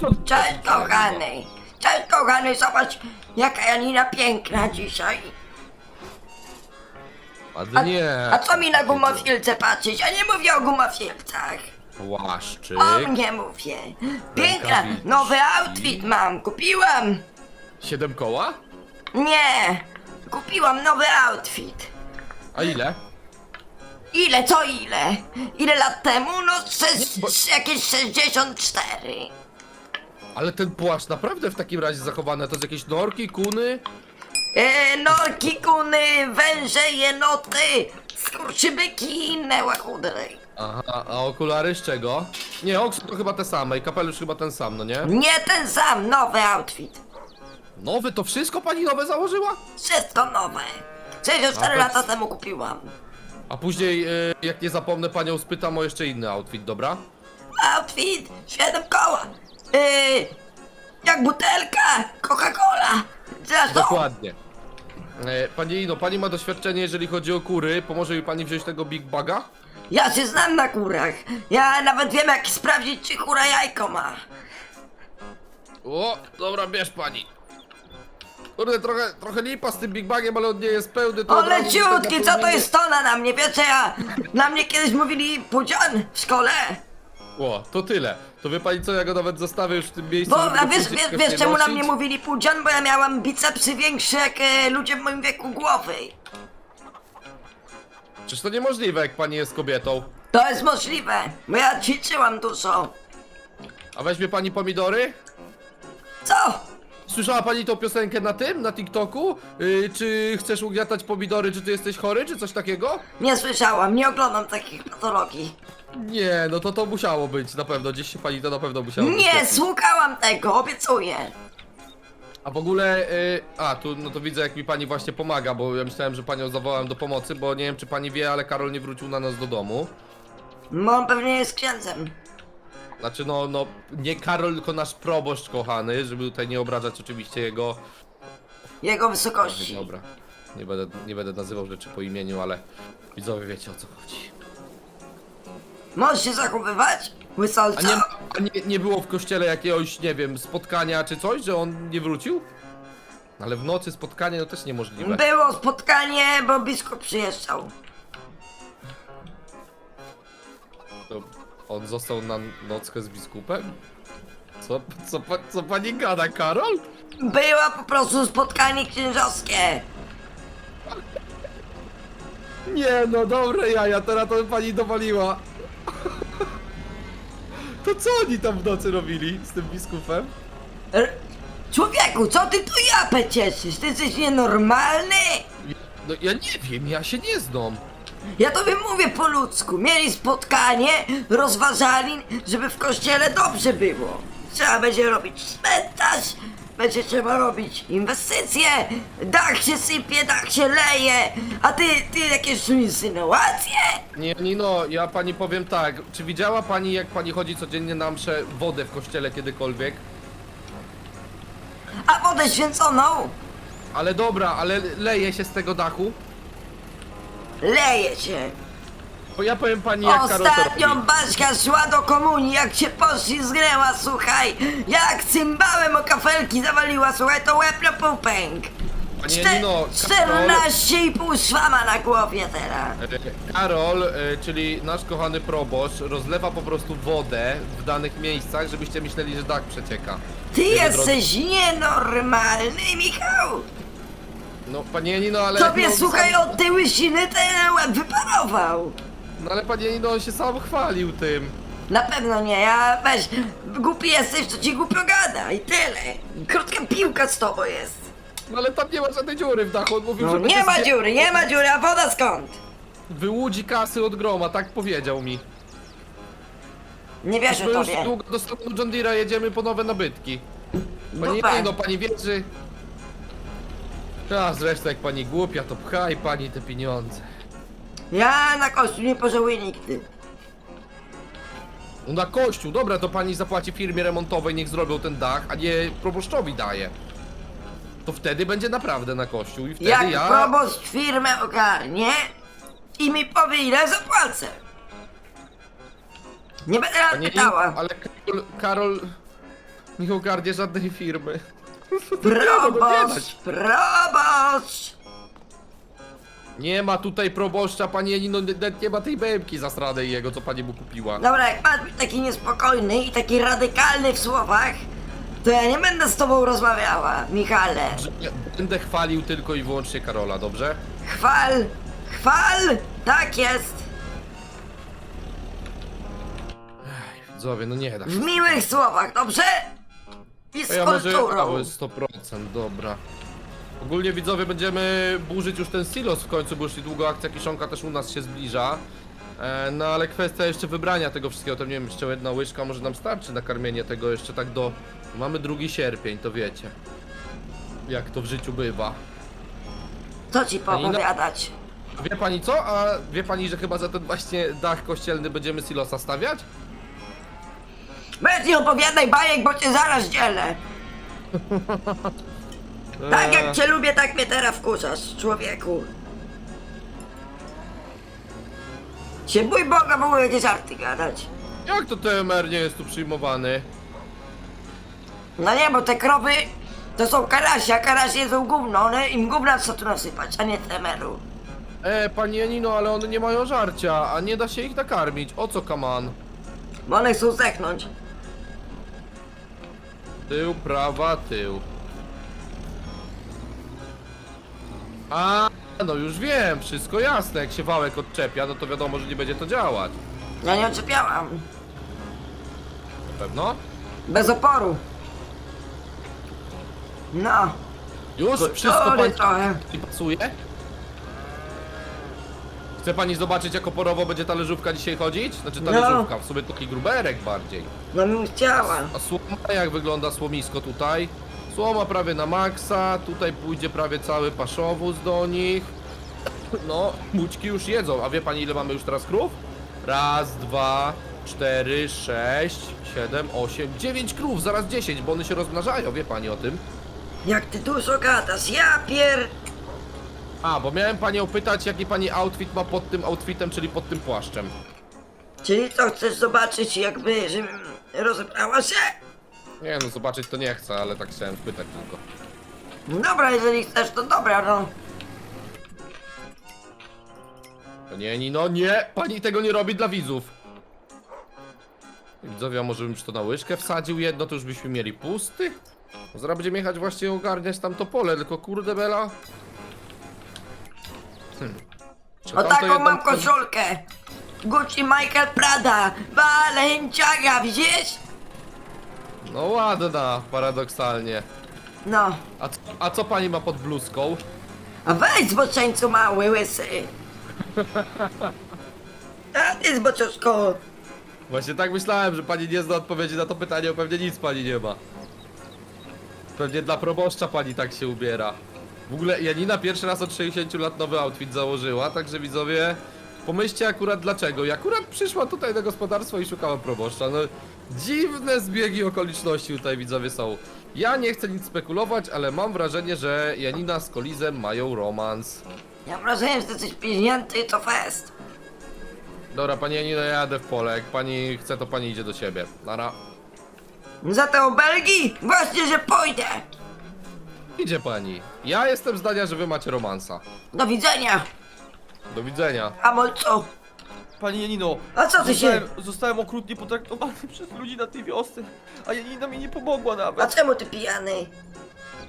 co? Cześć kochany! Cześć kochany, zobacz jaka Janina piękna dzisiaj. A, Ładnie. a co mi na gumofilce patrzeć? Ja nie mówię o gumofilcach. Płaszczyk. O mnie mówię. Piękna, Rękawiczki. nowy outfit mam, kupiłam. Siedem koła? Nie, kupiłam nowy outfit. A ile? Ile, co ile? Ile lat temu? No sześć, bo- jakieś 64. Ale ten płaszcz naprawdę w takim razie zachowany. To jest jakieś norki, kuny? E, norki, kuny, węże, jenoty, skurczybyki i inne łachudry. Aha, a okulary z czego? Nie, oksy to chyba te same i kapelusz chyba ten sam, no nie? Nie ten sam, nowy outfit. Nowy, to wszystko pani nowe założyła? Wszystko nowe. 64 A to- lata temu kupiłam. A później, y, jak nie zapomnę, panią spytam o jeszcze inny outfit, dobra? Outfit, 7 koła. E, jak butelka, Coca-Cola. Zresztą, Dokładnie. E, Pani Ino, pani ma doświadczenie, jeżeli chodzi o kury. Pomoże mi pani wziąć tego Big Baga? ja się znam na kurach. Ja nawet wiem jak sprawdzić, czy kura jajko ma. O, dobra, bierz pani. Kurde, trochę, trochę lipa z tym Big Bagiem, ale on nie jest pełny. to O od razu leciutki, co to jest tona na mnie? Wiecie, ja, na mnie kiedyś mówili pudzian w szkole. O, to tyle. To wie pani co, ja go nawet zostawię już w tym miejscu. Bo, żeby a go wiesz, później wiesz, wiesz nie czemu na nosić. mnie mówili pudzian? Bo ja miałam bicepsy większe jak e, ludzie w moim wieku głowy. Przecież to niemożliwe, jak pani jest kobietą. To jest możliwe, bo ja ćwiczyłam dużo. A weźmie pani pomidory? Co? Słyszała pani tą piosenkę na tym, na TikToku? Yy, czy chcesz ugniatać pomidory, czy ty jesteś chory, czy coś takiego? Nie słyszałam, nie oglądam takich patologii. Nie, no to to musiało być, na pewno, gdzieś się pani to na pewno musiało Nie, wyświetlić. słuchałam tego, obiecuję. A w ogóle, y, a tu, no to widzę jak mi pani właśnie pomaga, bo ja myślałem, że panią zawołałem do pomocy, bo nie wiem czy pani wie, ale Karol nie wrócił na nas do domu. No on pewnie jest księdzem. Znaczy no, no, nie Karol, tylko nasz proboszcz kochany, żeby tutaj nie obrażać oczywiście jego... Jego wysokości. Dobra, nie będę, nie będę nazywał rzeczy po imieniu, ale widzowie wiecie o co chodzi. Możesz się zachowywać? A nie, a nie, nie było w kościele jakiegoś, nie wiem, spotkania czy coś, że on nie wrócił? Ale w nocy spotkanie to też niemożliwe. Było spotkanie, bo biskup przyjeżdżał. To on został na nockę z biskupem? Co, co, pa- co pani gada, Karol? Było po prostu spotkanie księżowskie. Nie no, dobre jaja, teraz to pani dowaliła. To co oni tam w nocy robili z tym biskupem? R- Człowieku, co ty tu japę cieszysz? Ty jesteś nienormalny? No ja nie wiem, ja się nie znam. Ja tobie mówię po ludzku. Mieli spotkanie, rozważali, żeby w kościele dobrze było. Trzeba będzie robić cmentarz, będzie trzeba robić inwestycje, dach się sypie, dach się leje, a ty, ty jakieś insynuacje? Nie, Nino, ja pani powiem tak. Czy widziała pani, jak pani chodzi codziennie na mszę wodę w kościele kiedykolwiek? A wodę święconą Ale dobra, ale leje się z tego dachu? leje się. Bo ja powiem pani, jak robi. Baśka szła do komunii, jak się poszli zgręła, słuchaj, jak cymbałem o kafelki zawaliła, słuchaj, to łeb na pół pęk. Panie Czte- Nino, Karol, 14,5 szwama na głowie teraz. e, Karol, e, czyli nasz kochany proboszcz, rozlewa po prostu wodę w danych miejscach, żebyście myśleli, że dach przecieka. Ty Jego jesteś nienormalny, Michał. No, panie Nino, ale... Tobie, no, słuchaj, od tej łysiny ten łeb wyparował. No ale panie Nino, on się sam chwalił tym. Na pewno nie, ja weź, głupi jesteś, to ci głupio gada i tyle. Krótka piłka z tobą jest. No ale tam nie ma żadnej dziury w dachu, on mówił, No że nie ma dziury, nie ma dziury, a woda skąd? Wyłudzi kasy od groma, tak powiedział mi. Nie wierzę My już tobie. długo do stanu John Deere'a jedziemy po nowe nabytki. Pani Dupę. Nino, pani wierzy... A zresztą jak pani głupia, to pchaj pani te pieniądze. Ja na kościół nie pożałuję nigdy. No na kościół, dobra, to pani zapłaci firmie remontowej, niech zrobią ten dach, a nie proboszczowi daje. To wtedy będzie naprawdę na kościół i wtedy Jak ja... proboszcz firmę ogarnie i mi powie ile zapłacę. Nie będę Panie pytała. Ale Karol, Karol... nie ogarnie żadnej firmy. Proboszcz, proboszcz! Nie ma tutaj proboszcza, pani Janino, nawet nie ma tej bębki zasranej jego, co pani mu kupiła. Dobra, jak pan taki niespokojny i taki radykalny w słowach, to ja nie będę z tobą rozmawiała, Michale. Nie- Będę chwalił tylko i wyłącznie Karola, dobrze? Chwal, chwal, tak jest. Widzowie, no nie da się. W miłych słowach, dobrze? I z ja może kulturą. mały 100%, dobra. Ogólnie widzowie będziemy burzyć już ten silos w końcu, bo już niedługo akcja kiszonka też u nas się zbliża. E, no ale kwestia jeszcze wybrania tego wszystkiego, to nie wiem, jeszcze jedna łyżka może nam starczy na karmienie tego jeszcze tak do... Mamy 2 sierpień, to wiecie. Jak to w życiu bywa. Co ci poopowiadać? Wie pani co? A wie pani, że chyba za ten właśnie dach kościelny będziemy silosa stawiać? Bez nie opowiadaj bajek, bo cię zaraz dzielę. Tak jak cię lubię, tak mnie teraz wkurzasz, człowieku. Się bój Boga ogóle jakieś żarty gadać. Jak to TMR nie jest tu przyjmowany? No nie, bo te krowy to są karasie, a karasie jedzą gówno, one im gówna co tu nasypać, a nie temeru. E, pani Janino, ale one nie mają żarcia, a nie da się ich nakarmić. O co, kaman? Bo one chcą zdechnąć. Tył, prawa, tył. A, no już wiem, wszystko jasne. Jak się wałek odczepia, no to wiadomo, że nie będzie to działać. Ja nie odczepiałam. Na pewno? Bez oporu. No, Już wszystko pani trochę. i pasuje? Chce pani zobaczyć, jak oporowo będzie ta leżówka dzisiaj chodzić? Znaczy ta No. leżówka, w sumie taki gruberek bardziej. no bym chciała. A słoma, jak wygląda słomisko tutaj? Słoma prawie na maksa, tutaj pójdzie prawie cały paszowóz do nich. No, mućki już jedzą, a wie pani ile mamy już teraz krów? Raz, dwa, cztery, sześć, siedem, osiem, dziewięć krów, zaraz dziesięć, bo one się rozmnażają, wie pani o tym? Jak ty dużo gadasz, ja pier... A, bo miałem panią pytać, jaki pani outfit ma pod tym outfitem, czyli pod tym płaszczem. Czyli co, chcesz zobaczyć jakby, żebym rozebrała się? Nie no, zobaczyć to nie chcę, ale tak chciałem spytać tylko. No Dobra, jeżeli chcesz, to dobra, no. To nie, Nino, nie! Pani tego nie robi dla widzów! Widzowie, a może bym to na łyżkę wsadził jedno, to już byśmy mieli pusty? No Zaraz będziemy jechać właśnie ogarniać tam to pole, tylko kurde bela. Hmm. Czy O tamto taką jedno- mam koszulkę. Gucci Michael Prada, Balenciaga, widzisz? No ładna, paradoksalnie. No, A, co- a co pani ma pod bluzką? a weź zboczeńcu mały, łysy. A ty zboczuszko. Właśnie tak myślałem, że pani nie zna odpowiedzi na to pytanie, bo pewnie nic pani nie ma. Pewnie dla proboszcza pani tak się ubiera. W ogóle Janina pierwszy raz od 60 lat nowy outfit założyła, także widzowie, pomyślcie akurat dlaczego. I akurat przyszła tutaj na gospodarstwo i szukała proboszcza. No, dziwne zbiegi okoliczności tutaj widzowie są. Ja nie chcę nic spekulować, ale mam wrażenie, że Janina z Kolizem mają romans. Ja wrażenie, że ty jesteś piźnięty, to fest. Dobra, pani Janino, ja jadę w pole. Jak pani chce, to pani idzie do siebie. Nara. Za te obelgi? Właśnie, że pójdę. Idzie pani. Ja jestem zdania, że wy macie romansa. Do widzenia, Do widzenia. hamulcu. Pani Janino, A co ty się- zostałem, zostałem okrutnie potraktowany przez ludzi na tej wiosce, a Janina mi nie pomogła A nawet. czemu ty pijany?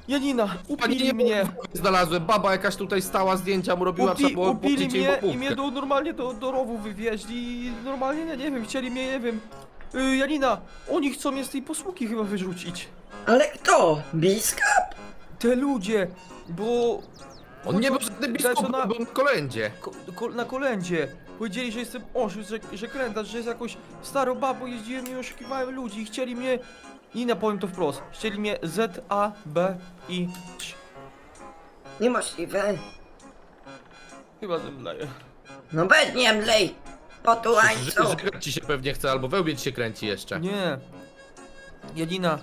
Janina, Pani upili nie mnie, znalazłem. Baba jakaś tutaj stała, zdjęcia mu robiła, trzeba upi, było upili płacić jej mnie i łapówkę. mnie do, normalnie do, do rowu wywieźli i normalnie, nie, nie wiem, chcieli mnie, nie wiem. Y, Janina, oni chcą mnie z tej posługi chyba wyrzucić. Ale kto? Biskup? Te ludzie, bo... On nie był żadnym biskupem, na, był na kolędzie. ko, ko, na kolędzie. Powiedzieli, że jestem oszust, że, że krętasz, że jest jakąś starą babą, jeździłem i oszukiwałem ludzi i chcieli mnie... Nina, powiem to wprost, chcieli mnie Z, A, B i... Niemożliwe. Chyba zemdleję. No weź nie mlej. Po tu łańcuch. Żygać ci się pewnie chce, albo wełbie ci się kręci jeszcze. Nie. Janina,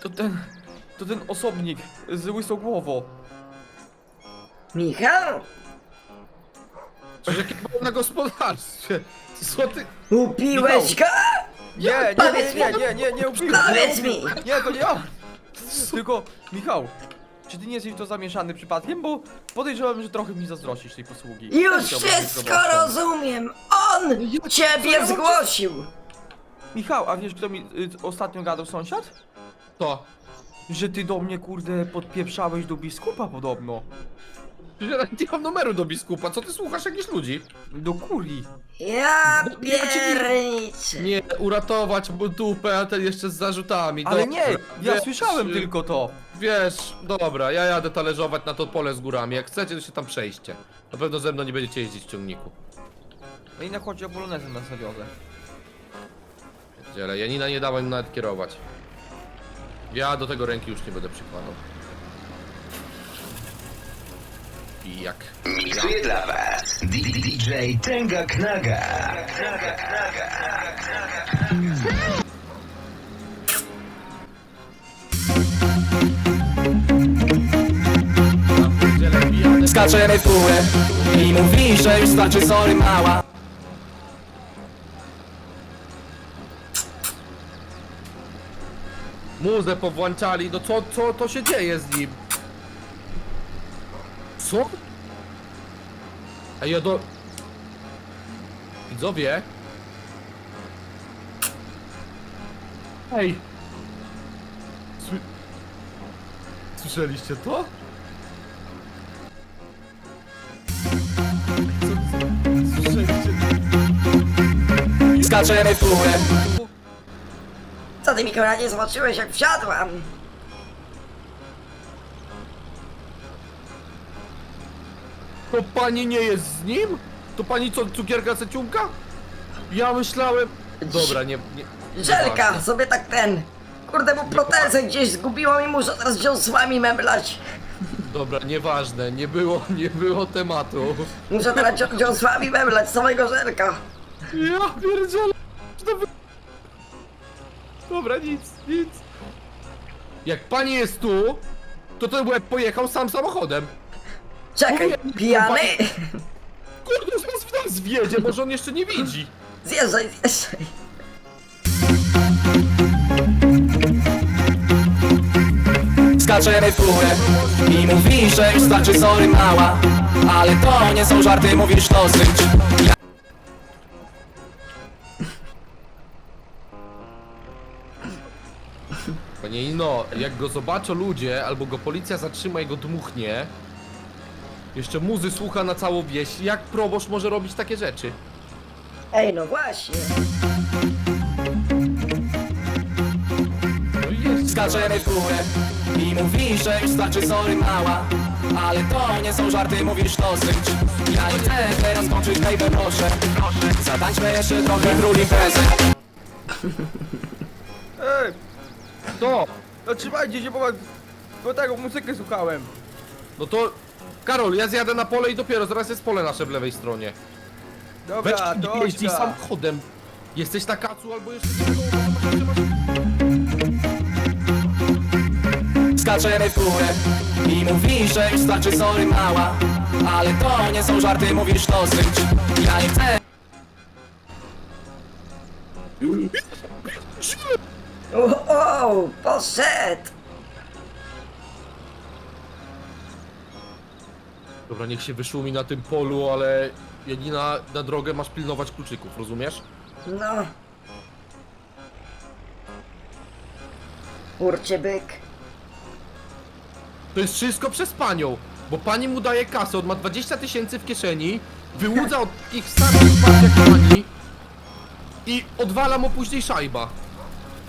to ten... To ten osobnik z łysą głową. Michał? Przecież jakie było na gospodarstwie. Co ty? Upiłeś go? Nie, nie, nie, Powiedz nie, mi. nie, nie, nie upiłem. Powiedz nie, mi. Nie, to nie ja. Tylko, Michał, czy ty nie jesteś w to zamieszany przypadkiem? Bo podejrzewam, że trochę mi zazdrościsz tej posługi. Już Chciałbym być wszystko rozumiem! On ciebie zgłosił! Michał, a wiesz kto mi y, ostatnio gadał sąsiad? To. Że ty do mnie, kurde, podpieprzałeś do biskupa podobno. Ja nie mam numeru do biskupa, co ty słuchasz jakichś ludzi? Do kurii. Ja Bo ja nie- pierniczę! Nie, uratować mu dupę, a ten jeszcze z zarzutami. Ale Dobra. nie, ja Wiesz, słyszałem y, tylko to. Wiesz, dobra, ja jadę talerzować na to pole z górami. Jak chcecie, to się tam przejście. Na pewno ze mną nie będziecie jeździć w ciągniku. No i na chodzi o polonezę na zawiozę. Dziele, Janina nie dała im nawet kierować. Ja do tego ręki już nie będę przykładał. I jak? Miksuje dla Was DJ Tenga Knaga. Skaczemy w górę i mówi, że już starczy sorry mała Muzę powłączali, no co, co to się dzieje z nim? Co? Ej, ja do... Widzowie? Ej! Sły... Słyszeliście to? Skaczemy w górę Co ty Mikołaj nie zobaczyłeś jak wsiadłam? To pani nie jest z nim? To pani co, cukierka ceciunka? Ja myślałem... Dobra, nie... nie Żelka nieważne. sobie tak ten... Kurde, mu protezę gdzieś zgubiłam i muszę teraz dziąsłami memlać. Dobra, nieważne, nie było, nie było tematu. Muszę teraz dzio- dziąsłami memlać samego Żelka. Ja pierdzielę. To wy- Dobra, nic, nic. Jak pani jest tu, to to łeb pojechał sam samochodem. Czekaj, pijany? Kurde, zaraz w nas wjedzie, może on jeszcze nie widzi. Zjeżdżaj, zjeżdżaj. Skaczemy w górę i mówi, że już starczy sorry mała Ale to nie są żarty, mówisz dosyć ja Panie Ino, jak go zobaczą ludzie, albo go policja zatrzyma i go dmuchnie, jeszcze muzy słucha na całą wieś, jak proboszcz może robić takie rzeczy? Ej, no właśnie. No i jest. Skaczemy w górę i mówi, że już starczy sorry mała Ale to nie są żarty, mówisz dosyć Ja nie chcę teraz kończyć, baby proszę Zatańczmy jeszcze trochę w ruli imprezy Ej, To, no trzymajcie się, bo, bo tego muzykę słuchałem. no to... Karol, ja zjadę na pole i dopiero, zaraz jest pole nasze w lewej stronie. Weź Dobra, to nie jeździ samochodem. Jesteś na kacu albo jeszcze. Skaczemy w górę i mówi, że już starczy sorry mała Ale to nie są żarty, mówisz dosyć Ja nie chcę O, o, poszedł. Dobra, niech się wyszumi na tym polu, ale Janina, na drogę masz pilnować kluczyków, rozumiesz? No. Kurcie byk. To jest wszystko przez panią, bo pani mu daje kasę, on ma 20 tysięcy w kieszeni, wyłudza od ich samych par jak pani i odwala mu później szajba.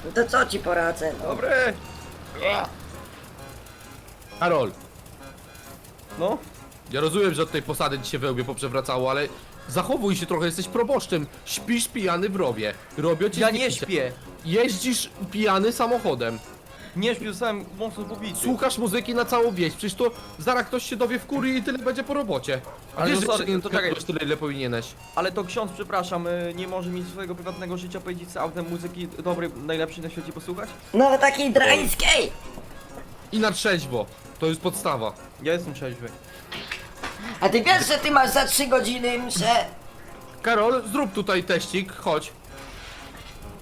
No to co ci poradzę? No. Dobry. Karol, No, ja rozumiem, że od tej posady ci się wełbie poprzewracało, ale zachowuj się trochę, jesteś proboszczem, śpisz pijany w rowie, robią ci ja nie zdjęcia. śpię. Jeździsz pijany samochodem, Nie śpię, zostałem mocno pobity. słuchasz muzyki na całą wieś, przecież to zaraz ktoś się dowie w kurii i tyle będzie po robocie. A Ale wiesz, no że sorry, to czekaj. tyle, ile powinieneś. Ale to ksiądz, przepraszam, y, nie może mi swojego prywatnego życia powiedzieć z autem muzyki dobrej, najlepszej na świecie posłuchać? No takiej drańskiej. I na trzeźwo, to jest podstawa. Ja jestem trzeźwy. A ty wiesz, że ty masz za trzy godziny mszę? Karol, zrób tutaj teścik, chodź.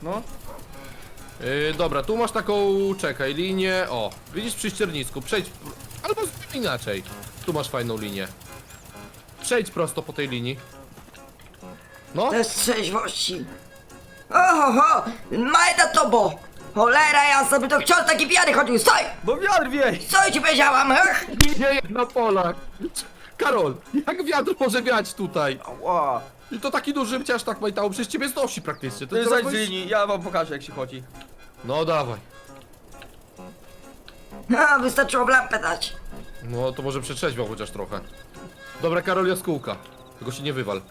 No, Yy, dobra, tu masz taką, czekaj, linię, o, widzisz przy ściernisku, przejdź, albo zrób inaczej. Tu masz fajną linię. Przejdź prosto po tej linii. No, To jest trzeźwości. Oho, majda tobo! Cholera jasna, by to ksiądz taki pijany chodził, stoj! Bo wiatr wieje! Co ci powiedziałam, nie jest na polach. Karol, jak wiatr może wiać tutaj? Ła! I to taki duży ciaż tak majtało, przez ciebie znosi praktycznie. To jest trzeba zaś z linii, ja wam pokażę jak się chodzi. No dawaj. A, wystarczyło w lampę dać. No to może przetrzeźwiał chociaż trochę. Dobra, Karol jaskółka. Tylko się nie wywal.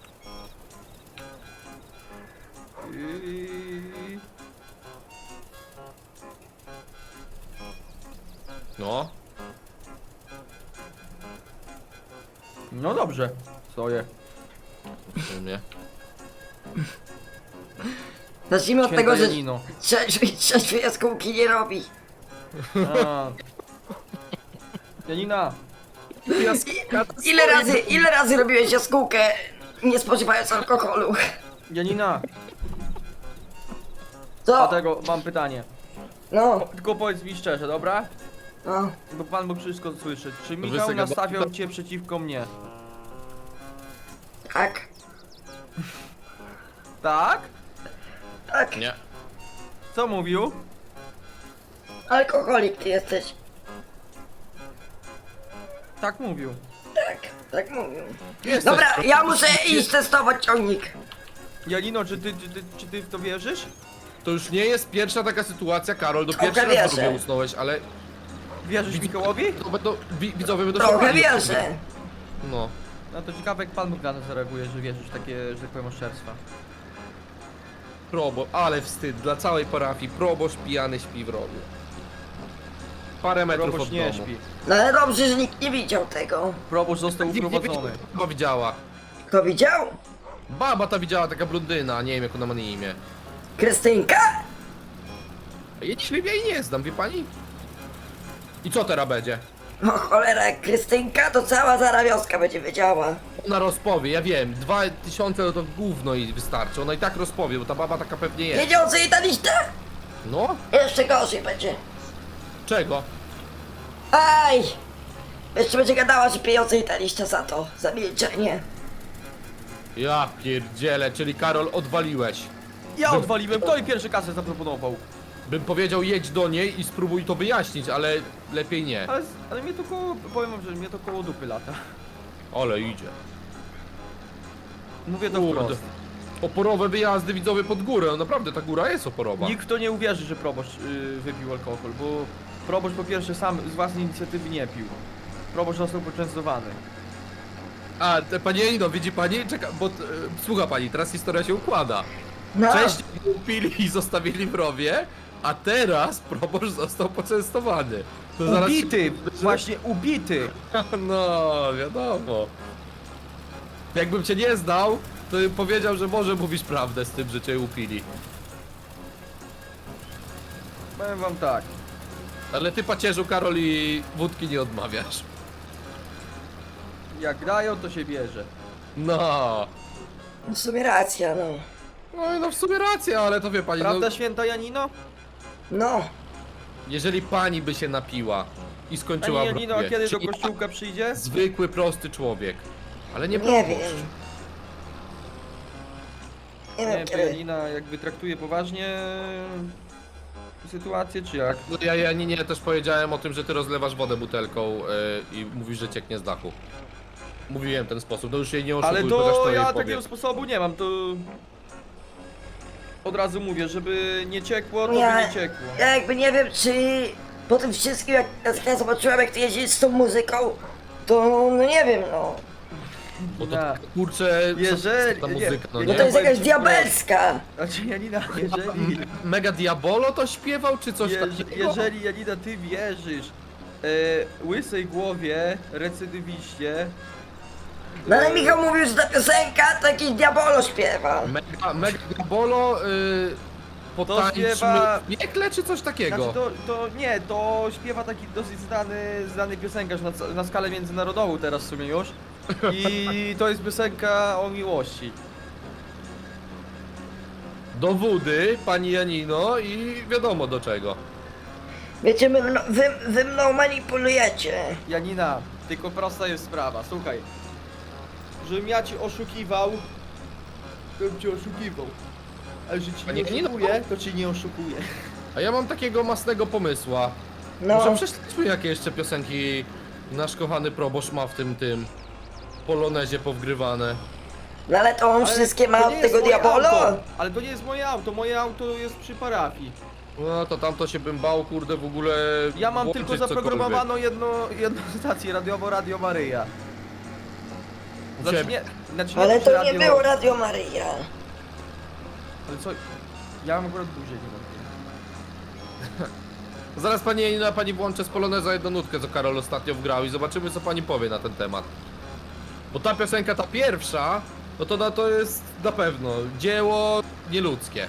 No. No dobrze, stoję. W sumie. Zacznijmy od Święta tego, że Janino. trzeźwy, trzeźwy jaskółki nie robi. A. Janina, Ile razy, ile razy robiłeś jaskółkę nie spożywając alkoholu? Janina, Co? dlatego mam pytanie. No, Tylko powiedz mi szczerze, dobra? No. Bo Pan Bóg wszystko słyszy. Czy Michał nastawiał cię przeciwko mnie? Tak, Tak? tak. Nie. Co mówił? Alkoholik ty jesteś. Tak mówił. Tak, tak mówił. Jesteś Dobra, ja muszę iść testować ciągnik. Janino, czy ty, czy ty, czy ty w to wierzysz? To już nie jest pierwsza taka sytuacja, Karol. Do Trochę pierwszy raz wierzę. sobie usnąłeś, ale Wierzysz Mikołowi? to będą, wi- widzowie będą Trochę szukali. wierzę. No. No to ciekawe jak Pan to zareaguje, że wierzysz w takie, że tak powiem, oszczerstwa. Probo, ale wstyd dla całej parafii. Proboszcz pijany śpi w rogu. Parę metrów Proboszcz od nie domu. śpi. No ale dobrze, że nikt nie widział tego. Proboszcz został Nikt nie uprowadzony. Chyba widziała. Kto widział? Baba ta widziała, taka blondyna, nie wiem jak ona ma na imię. Krystynka? Ja nie wiem, ja jej nie znam, wie pani? I co teraz będzie? O cholera, jak Krystynka, to cała zara wioska będzie wiedziała. Ona rozpowie, ja wiem, dwa tysiące no to gówno i wystarczy, ona i tak rozpowie, bo ta baba taka pewnie jest. Co jej ta? No? Jeszcze gorzej będzie. Czego? Aj! Jeszcze będzie gadała, że pieniądze jej ta liścia za to, za milczenie. Ja pierdzielę, czyli Karol odwaliłeś. Ja odwaliłem, to i pierwszy kasę zaproponował. Bym powiedział jedź do niej i spróbuj to wyjaśnić, ale lepiej nie. Ale, ale mnie to koło, powiem wam, że mnie to koło dupy lata. Ale idzie. Mówię to Kurde. wprost. Oporowe wyjazdy widzowie pod górę, no naprawdę ta góra jest oporowa. Nikt w to nie uwierzy, że proboszcz yy, wypił alkohol, bo proboszcz po pierwsze sam z własnej inicjatywy nie pił. Proboszcz został poczęstowany. A, te, pani Janino, widzi pani? Czeka, bo e, słucha pani, teraz historia się układa. No, Wcześniej upili i zostawili w rowie, a teraz proboszcz został poczęstowany. To zaraz się- Ubity! Właśnie ubity! No, wiadomo. Jakbym cię nie znał, to bym powiedział, że może mówisz prawdę z tym, że cię upili. Powiem wam tak. Ale ty pacierzu Karol i wódki nie odmawiasz. Jak dają, to się bierze. No. w sumie racja, no. No i no w sumie racja, ale to wie pani, no, Prawda, święta Janino? No, jeżeli pani by się napiła i skończyła Pani Janino, a kiedy do czyli kościółka przyjdzie? zwykły, prosty człowiek. Ale nie nie proboszcz. wiem. Nie Nie wiem kiedy. Janina jakby traktuje poważnie sytuację, czy jak? No ja, ja nie, nie, też powiedziałem o tym, że ty rozlewasz wodę butelką yy, i mówisz, że cieknie z dachu. Mówiłem w ten sposób, no już jej nie oszukuj, Ale chociaż to to jej ja powiem. takiego sposobu nie mam, to... Od razu mówię, żeby nie ciekło, to Ja- by nie ciekło. Ja jakby nie wiem, czy po tym wszystkim, jak ja zobaczyłem, jak ty jeździsz z tą muzyką, to no nie wiem, no. Bo to kurczę, co- Jeżeli- co ta nie, muzyka, no nie, No nie? to jest powiem jakaś ci diabelska. Znaczy Janina, jeżeli... Mega Diabolo to śpiewał, czy coś Jeż, takiego? jeżeli Janina, ty wierzysz e, łysej głowie, recydywiście, No ale Michał mówił, że ta piosenka to jakiś diabolo śpiewa. Mega, Mega Diabolo y, potańczmy śpiewa- w piekle, czy coś takiego? Znaczy to, to nie, to śpiewa taki dosyć znany, znany piosenkarz na, na skalę międzynarodową teraz w sumie już. I to jest piosenka o miłości. do wody, pani Janino i wiadomo do czego. Wiecie, wy, mno- wy, wy mną manipulujecie. Janina, tylko prosta jest sprawa, słuchaj. Żebym ja cię oszukiwał, to bym cię oszukiwał. Ale że ci Panie nie Janino? oszukuję, to ci nie oszukuję. A ja mam takiego masnego pomysła. No, Może prześledźmy jakie jeszcze piosenki nasz kochany proboszcz ma w tym tym polonezie powgrywane. no ale to on Ale wszystkie ma to od nie jest tego moje diabolo. auto. Ale to nie jest moje auto, moje auto jest przy parafii. No to tamto się bym bał, kurde, w ogóle Ja mam włączyć tylko cokolwiek. zaprogramowaną jedno, jedną stację radiowo Radio Maryja. Znaczy nie, znaczy nie Ale to nie radio, było Radio Maryja. Ale co? Ja mam akurat buzię, nie mam. Zaraz pani Janina, pani włączę z poloneza jedną nutkę, co Karol ostatnio wgrał i zobaczymy co pani powie na ten temat. Bo ta piosenka, ta pierwsza, no to na to jest na pewno dzieło nieludzkie.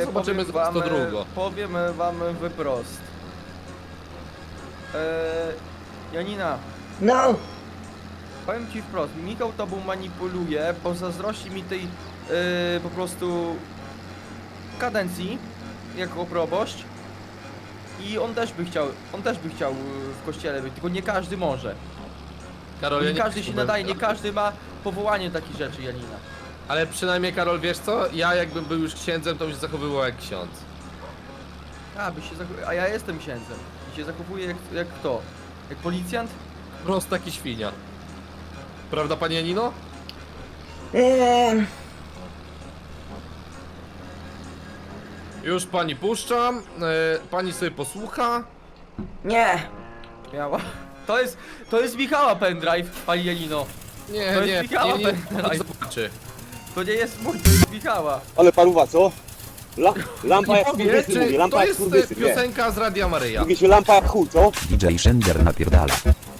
E, Zobaczymy, powiem co to wam, drugo. e, Powiem wam wyprost. E, Janina, No, powiem ci wprost, Michał tobą manipuluje, bo zazdrości mi tej e, po prostu kadencji jako proboszcz i on też by chciał, on też by chciał e, w kościele być, tylko nie każdy może. Karol, ja Nie każdy się nadaje, nie każdy ma powołanie do takich rzeczy, Janina. Ale przynajmniej Karol, wiesz co? Ja jakbym był już księdzem, to bym się zachowywał jak ksiądz. A, by się zachow... a ja jestem księdzem. I się zachowuję jak, jak kto? Jak policjant? Prost taki świnia. Prawda pani Janino? eee, Już pani puszczam, e, pani sobie posłucha. nie. Miała. To jest, to jest Michała pendrive, pani Janino. Nie, To nie, jest Michała nie, nie, pendrive. nie zobaczy. To nie jest mój, to jest Michała. Ale paruwa, co? La, lampa jak Powie, skurwysy, mówię, czy lampa to jak jest e, nie. piosenka z Radia Maryja? Mówi się lampa jak chuj, co? DJ Shender napierdala.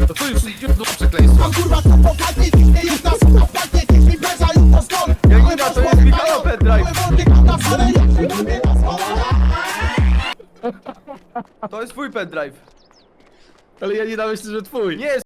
To tu już już było przekleństwo. Janina, to jest Michała pendrive. To jest twój pendrive. Ale ja nie myślę, że twój. Nie